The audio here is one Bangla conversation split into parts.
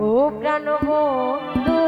ও প্রাণ বন্ধু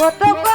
কত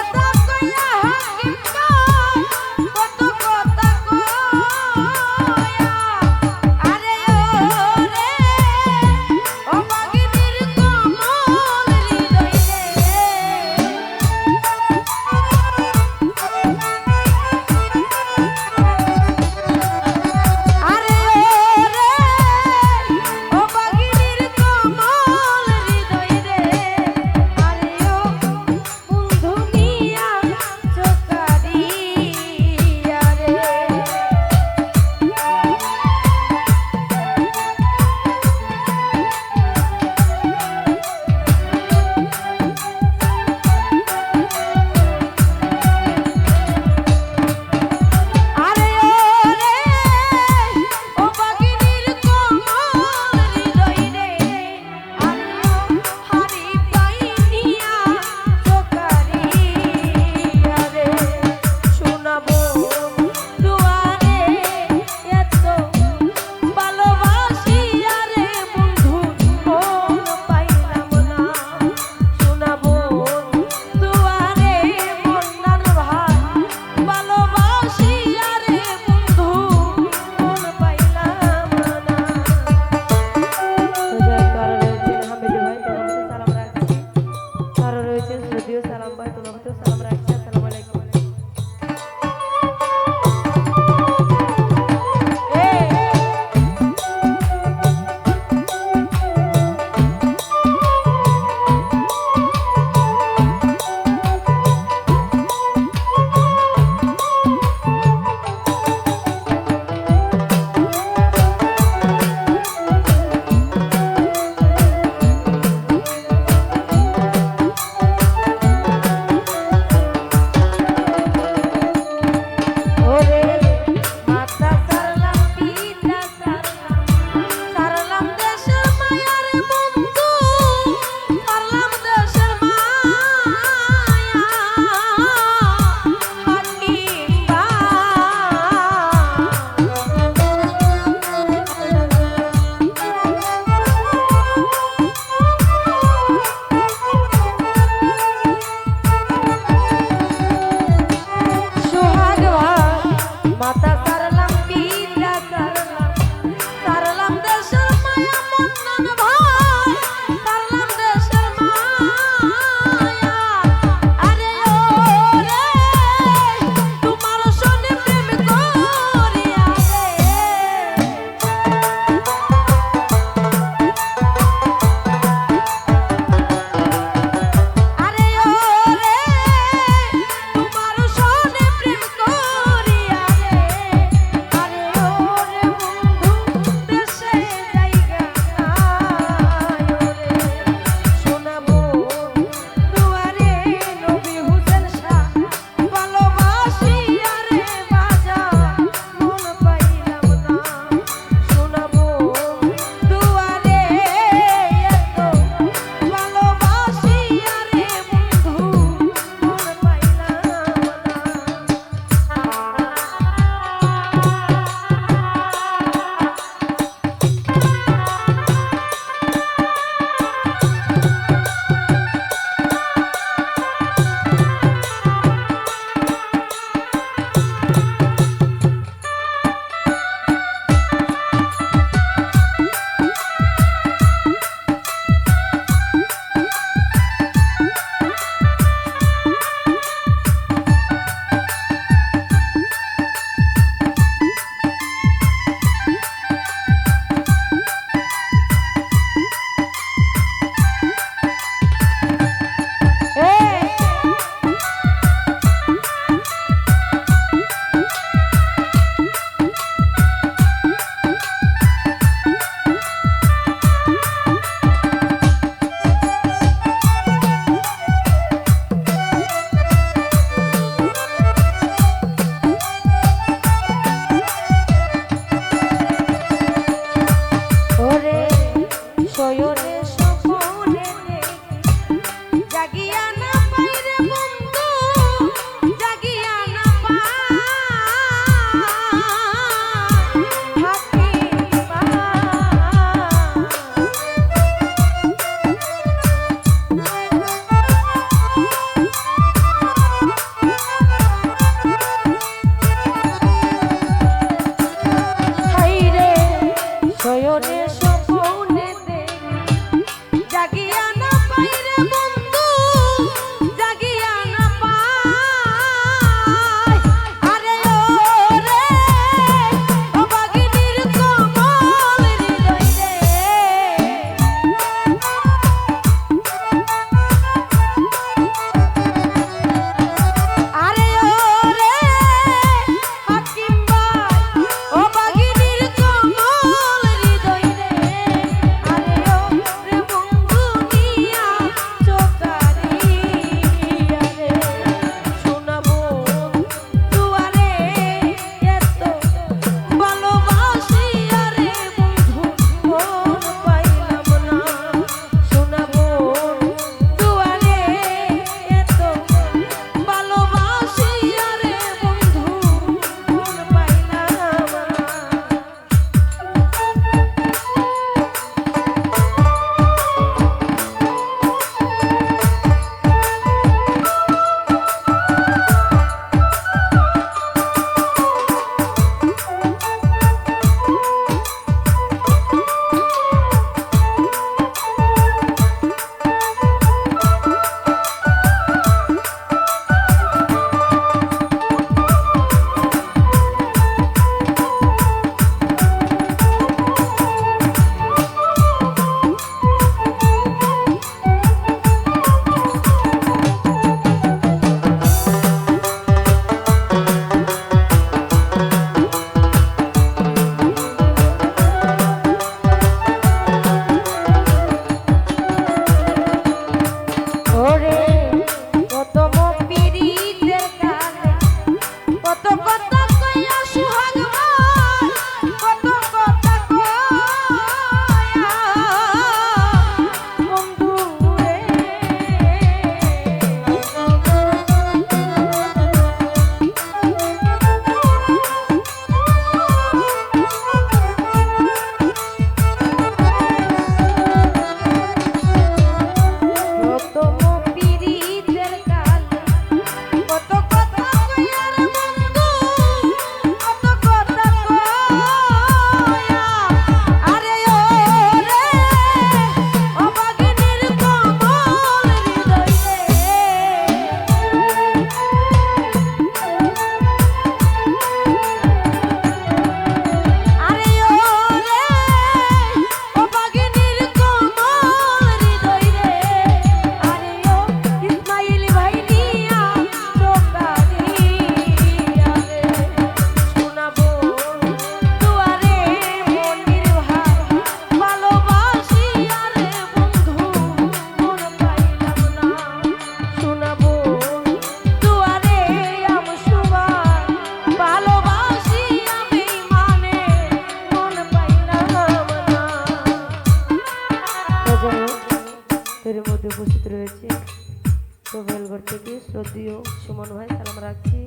তো বেলগড় থেকে শ্রদ্ধীয় সুমন ভাই, সালাম রাখছি।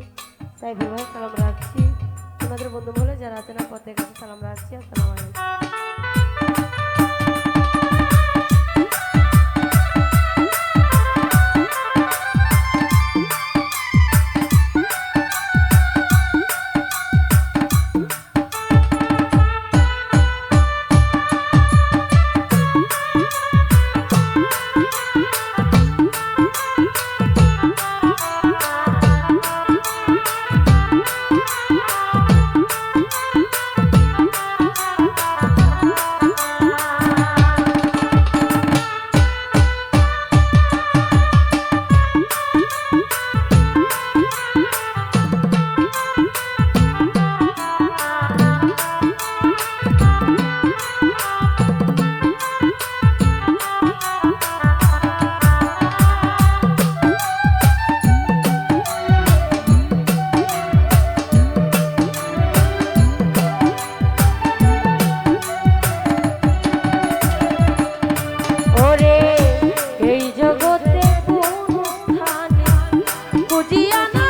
সাইফুল ভাই সালাম রাখছি। তোমাদের বন্ধু বলে যারা আছেন প্রত্যেক সালাম রাখছি। আসসালামু আলাইকুম। বুঝিও না।